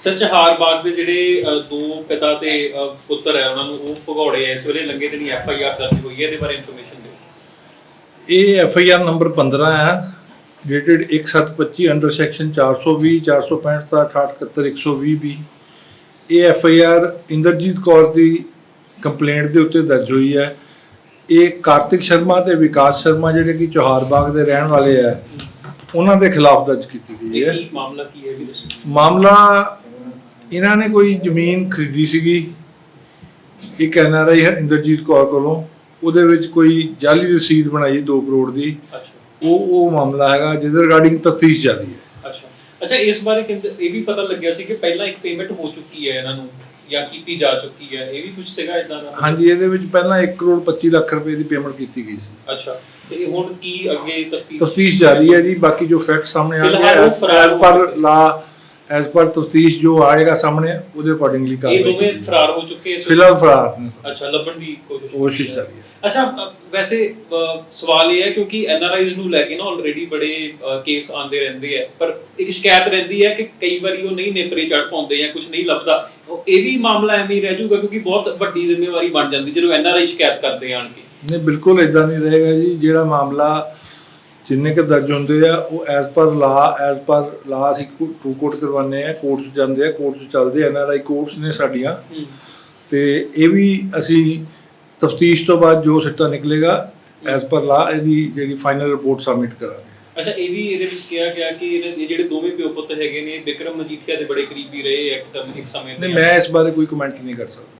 ਸੱਚਹਾਰ ਬਾਗ ਦੇ ਜਿਹੜੇ ਅ, ਦੋ ਪਿਤਾ ਤੇ ਅ, ਪੁੱਤਰ ਹੈ ਉਹਨਾਂ ਨੂੰ ਉਹ ਭਗੌੜੇ ਐ ਇਸ ਵੇਲੇ ਲੰਗੇ ਤੇ ਨਹੀਂ ਐਫ ਆਈ ਆਰ ਦਰਜ ਹੋਈ ਹੈ ਇਹਦੇ ਬਾਰੇ ਇਨਫੋਰਮੇਸ਼ਨ ਦਿਓ। ਇਹ ਐਫ ਆਈ ਆਰ ਨੰਬਰ 15 ਹੈ ਡੇਟਡ 1725 ਅੰਡਰ ਸੈਕਸ਼ਨ 420 465 68 120 ਵੀ ਇਹ F I R Inderjit Kaur the complaint ਦੇ ਉੱਤੇ ਦਰਜ ਹੋਈ ਹੈ। ਇਹ ਕਾਰਤਿਕ ਸ਼ਰਮਾ ਤੇ ਵਿਕਾਸ ਸ਼ਰਮਾ ਜਿਹੜੇ ਕਿ ਚੋਹਾਰ ਬਾਗ ਦੇ ਰਹਿਣ ਵਾਲੇ ਹੈ ਉਹਨਾਂ ਦੇ ਖਿਲਾਫ ਦਰਜ ਕੀਤੀ ਗਈ ਇਹ ਹੈ ਕੀ ਮਾਮਲਾ ਕੀ ਹੈ ਵੀ ਦੱਸੋ। ਮਾਮਲਾ ਇਹਨਾਂ ਨੇ ਕੋਈ ਜ਼ਮੀਨ ਖਰੀਦੀ ਸੀਗੀ ਇੱਕ N R I Inderjit Kaur ਕੋਲੋਂ। ਉਹਦੇ ਵਿੱਚ ਕੋਈ ਜਾਲੀ ਰਸੀਦ ਬਣਾਈ 2 ਕਰੋੜ ਦੀ। ਅੱਛਾ। ਉਹ ਉਹ ਮਾਮਲਾ ਹੈਗਾ ਜਿਹਦੇ ਰਿਗਾਰਡਿੰਗ ਤਫਤੀਸ਼ ਜਾਰੀ ਹੈ। ਅੱਛਾ। ਅੱਛਾ ਇਸ ਬਾਰੇ ਇਹ ਵੀ ਪਤਾ ਲੱਗਿਆ ਸੀ ਕਿ ਪਹਿਲਾਂ ਇੱਕ ਪੇਮੈਂਟ ਹੋ ਚੁੱਕੀ ਹੈ ਇਹਨਾਂ ਨੂੰ ਜਾਂ ਕੀਤੀ ਜਾ ਚੁੱਕੀ ਹੈ। ਇਹ ਵੀ ਕੁਝ ਸੀਗਾ ਇਦਾਂ ਦਾ? ਹਾਂਜੀ ਇਹਦੇ ਵਿੱਚ ਪਹਿਲਾਂ 1 ਕਰੋੜ 25 ਲੱਖ ਰੁਪਏ ਦੀ ਪੇਮੈਂਟ ਕੀਤੀ ਗਈ ਸੀ। ਅੱਛਾ। ਤੇ ਹੁਣ ਕੀ ਅੱਗੇ ਤਫਤੀਸ਼? ਜਾਰੀ ਹੈ ਜੀ ਬਾਕੀ ਜੋ ਫੈਕਟ ਸਾਹਮਣੇ ਆਣਗੇ ਫਿਲਹਾਲ ਉਹ ਫਰਾਰ ਐਜ਼ ਹੋ ਪਰ। ਲਾ ਐਜ਼ ਪਰ ਤਫਤੀਸ਼ ਜੋ ਆਏਗਾ ਸਾਹਮਣੇ ਉਹਦੇ ਅਕੋਰਡਿੰਗਲੀ ਇਹ ਕਾਰਵਾਈ ਦੋਵੇਂ ਕੀਤੀ ਫਰਾਰ ਹੋ ਚੁੱਕੇ ਇਸ ਫਿਲਹਾਲ ਫਰਾਰ ਨੇ। ਅੱਛਾ ਲੱਭਣ ਦੀ ਕੋਸ਼ਿਸ਼ ਕੋਸ਼ਿਸ਼ ਜਾਰੀ ਹੈ। ਅੱਛਾ ਅ, ਵੈਸੇ ਅ, ਸਵਾਲ ਇਹ ਹੈ ਕਿਉਂਕਿ ਐਨਆਰਆਈਜ਼ ਨੂੰ ਲੈ ਕੇ ਨਾ ਆਲਰੇਡੀ ਬੜੇ ਕੇਸ ਆਉਂਦੇ ਰਹਿੰਦੇ ਆ ਪਰ ਇੱਕ ਸ਼ਿਕਾਇਤ ਰਹਿੰਦੀ ਹੈ ਕਿ ਕਈ ਵਾਰੀ ਉਹ ਨਹੀਂ ਨੇਪਰੇ ਚੜ ਪਾਉਂਦੇ ਜਾਂ ਕੁਝ ਨਹੀਂ ਲੱਭਦਾ। ਉਹ ਇਹ ਵੀ ਮਾਮਲਾ ਐਵੇਂ ਹੀ ਰਹਿ ਜਾਊਗਾ ਕਿਉਂਕਿ ਬਹੁਤ ਵੱਡੀ ਜ਼ਿੰਮੇਵਾਰੀ ਬਣ ਜਾਂਦੀ ਜਦੋਂ ਐਨਆਰਆਈ ਸ਼ਿਕਾਇਤ ਕਰਦੇ ਆਣ ਕੇ। ਨਹੀਂ ਬਿਲਕੁਲ ਇਦਾਂ ਨਹੀਂ ਰਹੇਗਾ ਜੀ ਜਿਹੜਾ ਮਾਮਲਾ ਜਿੰਨੇ ਕੁ ਦਰਜ ਹੁੰਦੇ ਆ ਉਹ ਐਜ਼ ਪਰ ਲਾ ਐਜ਼ ਪਰ ਲਾ ਅਸੀਂ ਟੂ ਕੋਰਟ ਕਰਵਾਉਂਦੇ ਆ ਕੋਰਟ 'ਚ ਜਾਂਦੇ ਆ ਕੋਰਟ 'ਚ ਚੱਲਦੇ ਐਨ ਆਰ ਆਈ ਕੋਰਟਸ ਨੇ ਸਾਡੀਆਂ। ਤੇ ਇਹ ਵੀ ਅਸੀਂ ਤਫਤੀਸ਼ ਤੋਂ ਬਾਅਦ ਜੋ ਸਿੱਟਾ ਨਿਕਲੇਗਾ ਐਜ਼ ਪਰ ਲਾ ਇਹਦੀ ਜਿਹੜੀ ਫਾਈਨਲ ਰਿਪੋਰਟ ਸਬਮਿਟ ਕਰਾਂਗੇ। ਅੱਛਾ ਇਹ ਵੀ ਇਹਦੇ ਵਿੱਚ ਕਿਹਾ ਗਿਆ ਕਿ ਇਹਦੇ ਇਹ ਜਿਹੜੇ ਦੋਵੇਂ ਪਿਓ ਪੁੱਤ ਹੈਗੇ ਨੇ ਵਿਕਰਮ ਮਜੀਠੀਆ ਦੇ ਬੜੇ ਕਰੀਬੀ ਰਹੇ ਇੱਕ ਟਰਮ ਇੱਕ ਸਮੇਂ ਤੇ। ਮੈਂ ਇਸ ਬਾਰੇ ਕੋਈ ਕਮੈਂਟ ਨਹੀਂ ਕਰ ਸਕਦਾ।